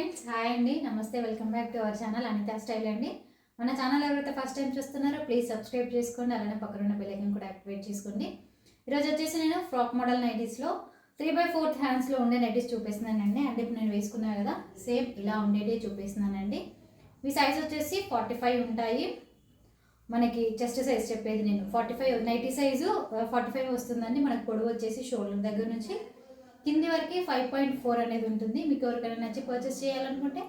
Friends hi అండి. నమస్తే welcome back to our channel Anitha style అండి. మన ఛానల్ ఎవరైతే ఫస్ట్ టైం చూస్తున్నారో ప్లీజ్ సబ్స్క్రైబ్ చేసుకోండి. అలానే పక్కన ఉన్న బెల్ కూడా యాక్టివేట్ చేసుకోండి. ఈరోజు వచ్చేసి నేను ఫ్రాక్ మోడల్ నైటీస్లో త్రీ బై ఫోర్త్ హ్యాండ్స్లో ఉండే నైటీస్ చూపిస్తున్నానండి. అంటే ఇప్పుడు నేను వేసుకున్నాను కదా సేమ్ ఇలా ఉండేటి చూపిస్తున్నానండి. మీ సైజ్ వచ్చేసి ఫార్టీ ఫైవ్ ఉంటాయి. మనకి చెస్ట్ సైజ్ చెప్పేది నేను. Forty five nighty size forty five వస్తుందండి. మనకు పొడవు వచ్చేసి షోల్డర్ దగ్గర నుంచి కింది వరకు ఫైవ్ పాయింట్ ఫోర్ అనేది ఉంటుంది. మీకు ఎవరికైనా నచ్చి పర్చేస్ చేయాలనుకుంటే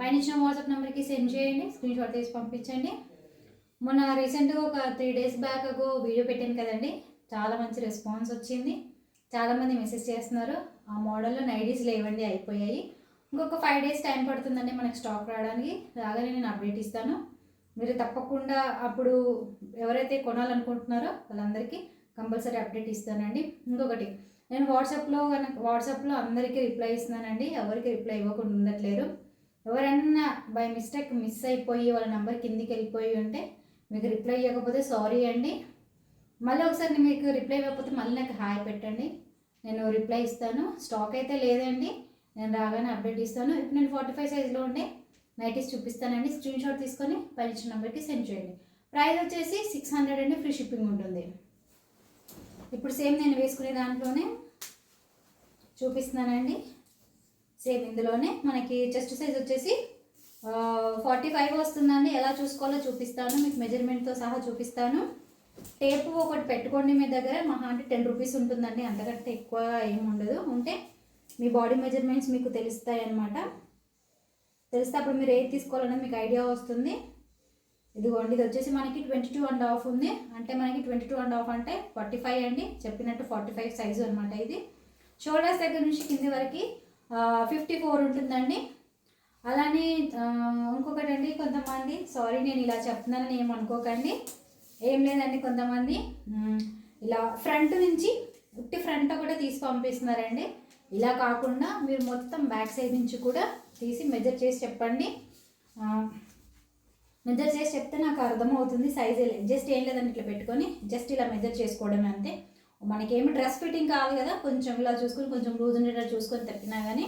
పైన ఇచ్చిన వాట్సాప్ నెంబర్కి సెండ్ చేయండి. స్క్రీన్ షాట్ తీసి పంపించండి. మొన్న రీసెంట్గా ఒక three days back ago video పెట్టాను కదండి. చాలా మంచి రెస్పాన్స్ వచ్చింది. చాలామంది మెసేజ్ చేస్తున్నారు. ఆ మోడల్లో నైడీస్ లేవండి అయిపోయాయి. ఇంకొక ఫైవ్ డేస్ టైం పడుతుందండి మనకి స్టాక్ రావడానికి. రాగానే నేను అప్డేట్ ఇస్తాను. మీరు తప్పకుండా అప్పుడు ఎవరైతే కొనాలనుకుంటున్నారో వాళ్ళందరికీ కంపల్సరీ అప్డేట్ ఇస్తానండి. ఇంకొకటి నేను వాట్సాప్లో కనుక వాట్సాప్లో అందరికీ రిప్లై ఇస్తున్నానండి. ఎవరికి రిప్లై ఇవ్వకుండా ఉండట్లేరు ఎవరన్నా బై మిస్టేక్ మిస్ అయిపోయి వాళ్ళ నెంబర్ కిందికి వెళ్ళిపోయి ఉంటే మీకు రిప్లై ఇవ్వకపోతే సారీ అండి. మళ్ళీ ఒకసారి మీకు రిప్లై ఇవ్వకపోతే మళ్ళీ నాకు హాయ్ పెట్టండి. నేను రిప్లై ఇస్తాను. స్టాక్ అయితే లేదండి. నేను రాగానే అప్డేట్ ఇస్తాను. ఇప్పుడు నేను ఫార్టీ ఫైవ్ సైజ్లో ఉండే నైటీస్ చూపిస్తానండి. స్క్రీన్ షాట్ తీసుకొని పైన నెంబర్కి సెండ్ చేయండి. ప్రైస్ వచ్చేసి సిక్స్ హండ్రెడ్ అండి. ఫ్రీ షిప్పింగ్ ఉంటుంది. ఇప్పుడు సేమ్ నేను వేసుకునే దాంట్లోనే చూపిస్తున్నానండి. సేమ్ ఇందులోనే మనకి చెస్ట్ సైజ్ వచ్చేసి ఫార్టీ ఫైవ్ వస్తుందండి. ఎలా చూసుకోవాలో చూపిస్తాను. మీకు మెజర్మెంట్తో సహా చూపిస్తాను. టేపు ఒకటి పెట్టుకోండి మీ దగ్గర. మహా అంటే టెన్ రూపీస్ ఉంటుందండి. అంతకంటే ఎక్కువ ఏమి ఉండదు. ఉంటే మీ బాడీ మెజర్మెంట్స్ మీకు తెలుస్తాయి అన్నమాట తెలిస్తే అప్పుడు మీరు ఏది తీసుకోవాలన్నది మీకు ఐడియా వస్తుంది. ఇదిగోండి ఇది వచ్చేసి మనకి ట్వంటీ టూ అండ్ హాఫ్ ఉంది. అంటే మనకి ట్వంటీ టూ అండ్ హాఫ్ అంటే ఫార్టీ ఫైవ్ అండి. చెప్పినట్టు ఫార్టీ ఫైవ్ సైజు అనమాట ఇది. షోల్డర్స్ దగ్గర నుంచి కింది వరకు ఫిఫ్టీ ఫోర్ ఉంటుందండి. అలానే ఇంకొకటి అండి కొంతమంది సారీ నేను ఇలా చెప్తున్నానని ఏం అనుకోకండి. ఏం లేదండి కొంతమంది. ఇలా ఫ్రంట్ నుంచి ఉట్టి ఫ్రంట్ ఒకటే తీసి పంపిస్తున్నారండి. ఇలా కాకుండా మీరు మొత్తం బ్యాక్ సైడ్ నుంచి కూడా తీసి మెజర్ చేసి చెప్పండి. మెజర్ చేసి చెప్తే నాకు అర్థమవుతుంది సైజ్ జస్ట్ ఏం లేదని ఇట్లా పెట్టుకొని జస్ట్ ఇలా మెజర్ చేసుకోవడమే అంతే. మనకేమి డ్రెస్ ఫిట్టింగ్ కాదు కదా కొంచెం ఇలా చూసుకొని కొంచెం లూజ్ ఉండేటట్టు చూసుకొని తప్పినా కానీ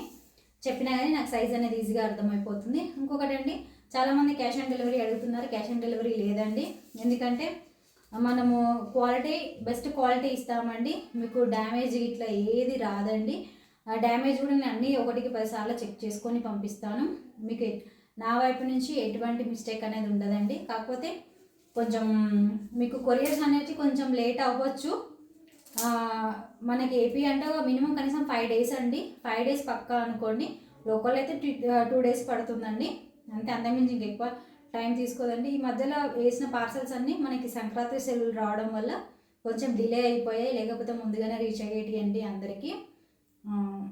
చెప్పినా కానీ నాకు సైజ్ అనేది ఈజీగా అర్థమైపోతుంది. ఇంకొకటి అండి చాలామంది క్యాష్ ఆన్ డెలివరీ అడుగుతున్నారు క్యాష్ ఆన్ డెలివరీ లేదండి. ఎందుకంటే మనము క్వాలిటీ బెస్ట్ క్వాలిటీ ఇస్తామండి. మీకు డ్యామేజ్ ఇట్లా ఏది రాదండి. ఆ డ్యామేజ్ కూడా నేను అన్నీ ఒకటికి పదిసార్లు చెక్ చేసుకొని పంపిస్తాను. మీకు నా వైపు నుంచి ఎటువంటి మిస్టేక్ అనేది ఉండదండి. కాకపోతే కొంచెం మీకు కొరియర్స్ అనేది కొంచెం లేట్ అవ్వచ్చు. మనకి ఏపీ అంటే మినిమం కనీసం ఫైవ్ డేస్ అండి. ఫైవ్ డేస్ పక్కా అనుకోండి. లోకల్ అయితే టూ డేస్ పడుతుందండి. అంతే అంతకుమించి ఇంకెక్కువ టైం తీసుకోదండి. ఈ మధ్యలో వేసిన పార్సల్స్ అన్నీ మనకి సంక్రాంతి సెలవులు రావడం వల్ల కొంచెం డిలే అయిపోయాయి. లేకపోతే ముందుగానే రీచ్ అయ్యేటి అండి అందరికీ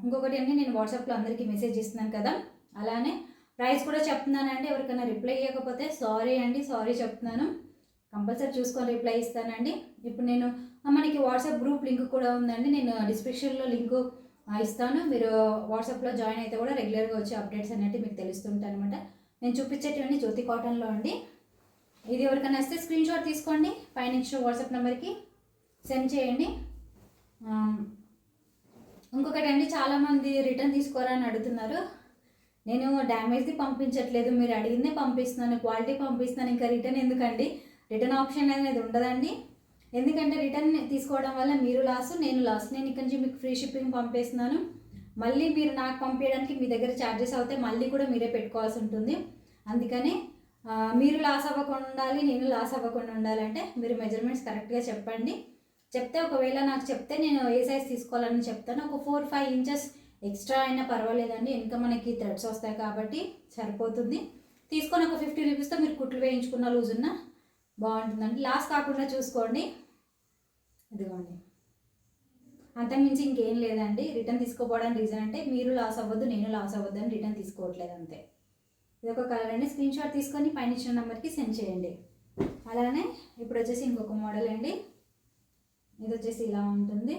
ఇంకొకటి అండి నేను వాట్సాప్లో అందరికీ మెసేజ్ ఇస్తున్నాను కదా. అలానే ప్రైస్ కూడా చెప్తున్నానండి ఎవరికైనా రిప్లై ఇవ్వకపోతే సారీ అండి సారీ చెప్తున్నాను. కంపల్సరీ చూసుకొని రిప్లై ఇస్తానండి. ఇప్పుడు నేను మనకి వాట్సాప్ గ్రూప్ లింక్ కూడా ఉందండి. నేను డిస్క్రిప్షన్లో లింకు ఇస్తాను. మీరు వాట్సాప్లో జాయిన్ అయితే కూడా రెగ్యులర్గా వచ్చే అప్డేట్స్ అనేవి మీకు తెలుస్తుంటాయి అనమాట నేను చూపించేటివన్నీ జ్యోతి కాటన్లో అండి. ఇది ఎవరికైనా వస్తే స్క్రీన్ షాట్ తీసుకోండి. పైన ఇచ్చిన వాట్సాప్ నెంబర్కి సెండ్ చేయండి. ఇంకొకటి అండి చాలామంది రిటర్న్ తీసుకోరా అని అడుగుతున్నారు. నేను డ్యామేజ్ది పంపించట్లేదు మీరు అడిగిందే పంపిస్తున్నాను క్వాలిటీ పంపిస్తున్నాను ఇంకా రిటర్న్ ఎందుకండి? రిటర్న్ ఆప్షన్ అనేది ఉండదండి. ఎందుకంటే రిటర్న్ తీసుకోవడం వల్ల మీరు లాస్ నేను లాస్. నేను ఇక్కడి నుంచి మీకు ఫ్రీ షిప్పింగ్ పంపిస్తున్నాను. మళ్ళీ మీరు నాకు పంపించడానికి మీ దగ్గర ఛార్జెస్ అవుతే మళ్ళీ కూడా మీరే పెట్టుకోవాల్సి ఉంటుంది. అందుకని మీరు లాస్ అవ్వకుండా ఉండాలి నేను లాస్ అవ్వకుండా ఉండాలంటే మీరు మెజర్మెంట్స్ కరెక్ట్గా చెప్పండి. చెప్తే ఒకవేళ నాకు చెప్తే నేను ఏ సైజ్ తీసుకోవాలని చెప్తాను. ఒక ఫోర్ ఫైవ్ ఇంచెస్ ఎక్స్ట్రా అయినా పర్వాలేదండి. ఇంకా మనకి థ్రెడ్స్ వస్తాయి కాబట్టి సరిపోతుంది. తీసుకొని ఒక ఫిఫ్టీ రూపీస్తో మీరు కుట్లు వేయించుకున్న లూజ్ ఉన్న బాగుంటుందండి. లాస్ కాకుండా చూసుకోండి. ఇదిగోండి. అంతకుమించి ఇంకేం లేదండి. రిటర్న్ తీసుకోపోవడానికి రీజన్ అంటే మీరు లాస్ అవ్వద్దు నేను లాస్ అవ్వద్దు అని రిటర్న్ తీసుకోవట్లేదు అంతే. ఇది ఒక కలర్ అండి. స్క్రీన్ షాట్ తీసుకొని పైన ఇచ్చిన నెంబర్కి సెండ్ చేయండి. అలానే ఇప్పుడు వచ్చేసి ఇంకొక మోడల్ అండి. ఇది వచ్చేసి ఇలా ఉంటుంది.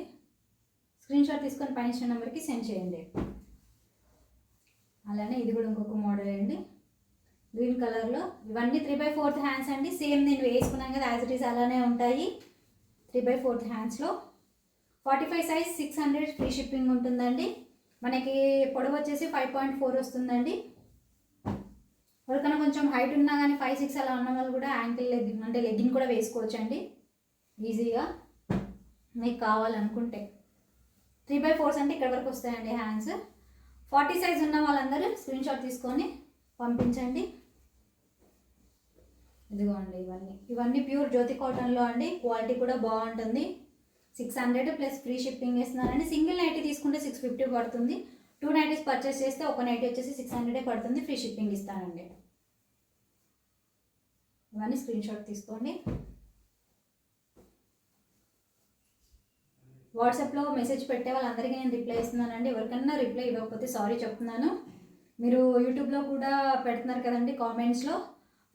స్క్రీన్ షాట్ తీసుకొని పైన ఇచ్చిన నెంబర్కి సెండ్ చేయండి. అలానే ఇది కూడా ఇంకొక మోడల్ అండి. గ్రీన్ కలర్లో ఇవన్నీ త్రీ బై ఫోర్త్ హ్యాండ్స్ అండి. సేమ్ నేను వేసుకున్నాను కదా యాజ్ ఇట్ ఈస్ అలానే ఉంటాయి. Three by fourth హ్యాండ్స్లో forty five size six hundred free shipping ఉంటుందండి. మనకి పొడవు వచ్చేసి ఫైవ్ పాయింట్ ఫోర్ వస్తుందండి. ఎవరికైనా కొంచెం హైట్ ఉన్నా కానీ ఫైవ్ సిక్స్ అలా ఉన్న వాళ్ళు కూడా యాంకిల్ లెగ్గిన్ అంటే లెగ్గిన్ కూడా వేసుకోవచ్చండి. ఈజీగా మీకు కావాలనుకుంటే. త్రీ బై ఫోర్స్ అంటే ఇక్కడ వరకు వస్తాయండి హ్యాండ్స్. ఫార్టీ సైజ్ ఉన్న వాళ్ళందరూ స్క్రీన్ షాట్ తీసుకొని పంపించండి. ఇదిగోండి ఇవన్నీ. ఇవన్నీ ప్యూర్ జ్యోతి కాటన్లో అండి. క్వాలిటీ కూడా బాగుంటుంది. Six hundred plus free shipping ఇస్తున్నారండి సింగిల్ నైటీ తీసుకుంటే సిక్స్ ఫిఫ్టీ పడుతుంది. టూ నైటీస్ పర్చేస్ చేస్తే ఒక నైటీ వచ్చేసి సిక్స్ హండ్రెడే పడుతుంది. ఫ్రీ షిప్పింగ్ ఇస్తానండి. ఇవన్నీ స్క్రీన్ షాట్ తీసుకోండి. వాట్సాప్లో మెసేజ్ పెట్టే వాళ్ళందరికీ నేను రిప్లై ఇస్తున్నానండి. ఎవరికైనా రిప్లై ఇవ్వకపోతే సారీ చెప్తున్నాను. మీరు యూట్యూబ్లో కూడా పెడుతున్నారు కదండి కామెంట్స్లో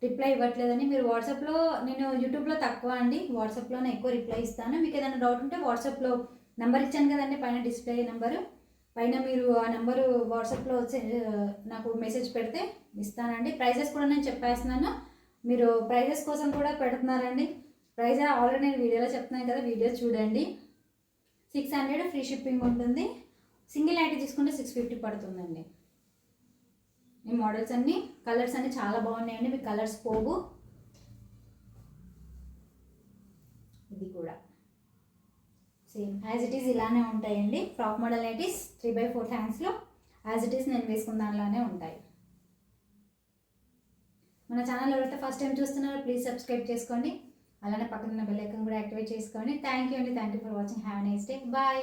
రిప్లై ఇవ్వట్లేదని. మీరు వాట్సాప్లో నేను యూట్యూబ్లో తక్కువ అండి. వాట్సాప్లోనే ఎక్కువ రిప్లై ఇస్తాను. మీకు ఏదైనా డౌట్ ఉంటే వాట్సాప్లో నెంబర్ ఇచ్చాను కదండి పైన డిస్ప్లే నెంబరు. పైన మీరు ఆ నెంబరు వాట్సాప్లో వచ్చి నాకు మెసేజ్ పెడితే ఇస్తానండి. ప్రైజెస్ కూడా నేను చెప్పేస్తున్నాను. మీరు ప్రైజెస్ కోసం కూడా పెడుతున్నారండి. ప్రైజ్ ఆల్రెడీ నేను వీడియోలో చెప్తున్నాను కదా వీడియో చూడండి. సిక్స్ హండ్రెడ్ ఫ్రీ షిప్పింగ్ ఉంటుంది. సింగిల్ ఐటీ తీసుకుంటే సిక్స్ ఫిఫ్టీ పడుతుందండి. ఈ మోడల్స్ అన్ని కలర్స్ అన్ని చాలా బాగున్నాయండి. మీకు కలర్స్ పోవు ఇది కూడా. సేమ్ యాజ్ ఇట్ ఈస్ ఇలానే ఉంటాయండి. Frock model nighties three by four హ్యాండ్స్లో as it is నేను వేసుకున్న దానిలానే ఉంటాయి. మన ఛానల్ ఎవరైతే ఫస్ట్ టైం చూస్తున్నారో ప్లీజ్ సబ్స్క్రైబ్ చేసుకోండి. అలానే పక్కన ఉన్న బెల్ ఐకాన్ కూడా యాక్టివేట్ చేసుకోండి. థ్యాంక్ యూ అండి. Thank you for watching have nice day bye